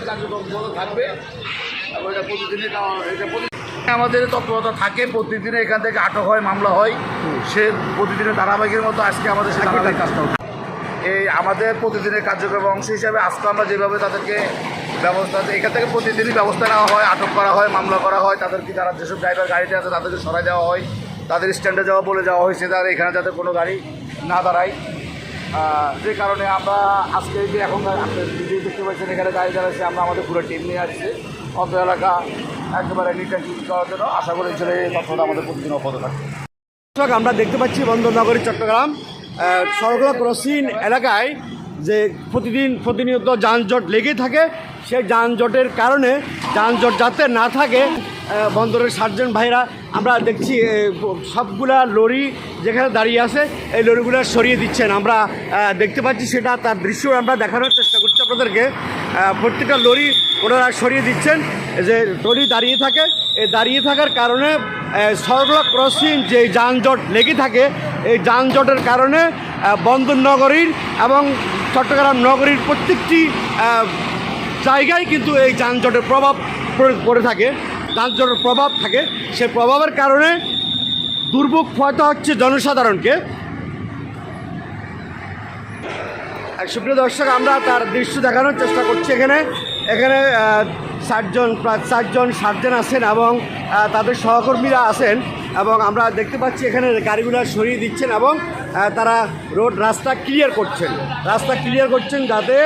কার্যক্রম থাকবে। এবং এটা প্রতিদিনই এটা প্রতি- আমাদের তৎপরতা থাকে প্রতিদিনে এখান থেকে আটক হয় মামলা হয়। সে প্রতিদিনের ধারাবাহিকের মতো আজকে আমাদের সে ধারাবাহিক কাজটা। এই আমাদের প্রতিদিনের কার্যক্রমের অংশ হিসাবে আজকে আমরা যেভাবে তাদেরকে ব্যবস্থা এখান থেকে প্রতিদিনই ব্যবস্থা নেওয়া হয় আটক করা হয় মামলা করা হয়। তাদেরকে যারা যেসব ড্রাইভার গাড়িতে আছে তাদেরকে সরাই দেওয়া হয়। তাদের স্ট্যান্ডে যাওয়া বলে যাওয়া হয়েছে তারা এখানে যাতে কোনো গাড়ি না দাঁড়ায়। যে কারণে আমরা আজকে যে এখন নিজেই দেখতে পাচ্ছেন, এখানে গাড়ি দাঁড়াচ্ছে আমরা আমাদের পুরো টিম নিয়ে আসছি। অত এলাকা একেবারে নিট অ্যান্ড করার জন্য আশা করি ছেলে তথ্যটা আমাদের প্রতিদিন অব্যাহত থাকবে। আমরা দেখতে পাচ্ছি বন্দরনগরী, চট্টগ্রাম সরগলা ক্রসিং এলাকায় যে প্রতিদিন প্রতিনিয়ত যানজট লেগে থাকে, সেই যানজটের কারণে যানজট যাতে না থাকে বন্দরের সার্জন ভাইরা আমরা দেখছি সবগুলা লরি যেখানে দাঁড়িয়ে আছে, এই লরিগুলো সরিয়ে দিচ্ছেন। আমরা দেখতে পাচ্ছি সেটা, তার দৃশ্য আমরা দেখানোর চেষ্টা করছি আপনাদেরকে। প্রত্যেকটা লরি ওনারা সরিয়ে দিচ্ছেন। যে লরি দাঁড়িয়ে থাকে এই দাঁড়িয়ে থাকার কারণে সরগলা ক্রসিং যে যানজট লেগে থাকে, এই যানজটের কারণে বন্দর নগরীর এবং চট্টগ্রাম নগরীর প্রত্যেকটি জায়গায় কিন্তু এই যানজটের প্রভাব পড়ে থাকে। যানজটের প্রভাব থাকে, সে প্রভাবের কারণে দুর্ভোগ হয়তো হচ্ছে জনসাধারণকে। সুপ্রিয় দর্শক, আমরা তার দৃশ্য দেখানোর চেষ্টা করছি এখানে। এখানে ষাটজন, প্রায় চারজন সাতজন আছেন এবং তাদের সহকর্মীরা আছেন এবং আমরা দেখতে পাচ্ছি এখানে গাড়িগুলো সরিয়ে দিচ্ছেন এবং তারা রোড রাস্তা ক্লিয়ার করছেন। রাস্তা ক্লিয়ার করছেন যাতে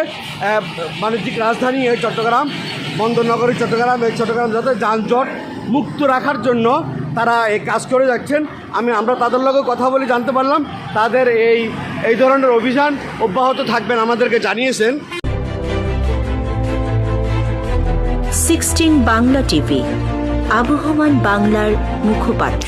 বাণিজ্যিক রাজধানী চট্টগ্রাম বন্দরনগরী, চট্টগ্রাম, এই চট্টগ্রাম যাতে যানজট মুক্ত রাখার জন্য তারা এই কাজ করে যাচ্ছেন। আমি, আমরা তাদের লগে কথা বলে জানতে পারলাম। তাদের এই এই ধরনের অভিযান অব্যাহত থাকবেন আমাদেরকে জানিয়েছেন। সিক্সটিন বাংলা টিভি, আবহমান বাংলার মুখপাত্র।